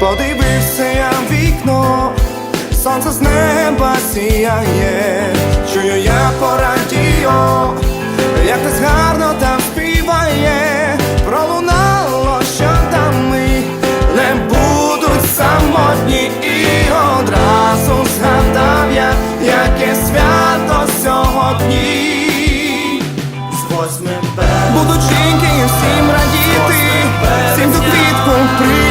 подивився я в вікно, сонце з неба сіяє, чую я по радіо, як ти гарно там співає, пролунало, що там ми не будуть самотні і одразу згадав я, яке свято сьогодні. Будуть жінки і всім радіти, всім до квітку при.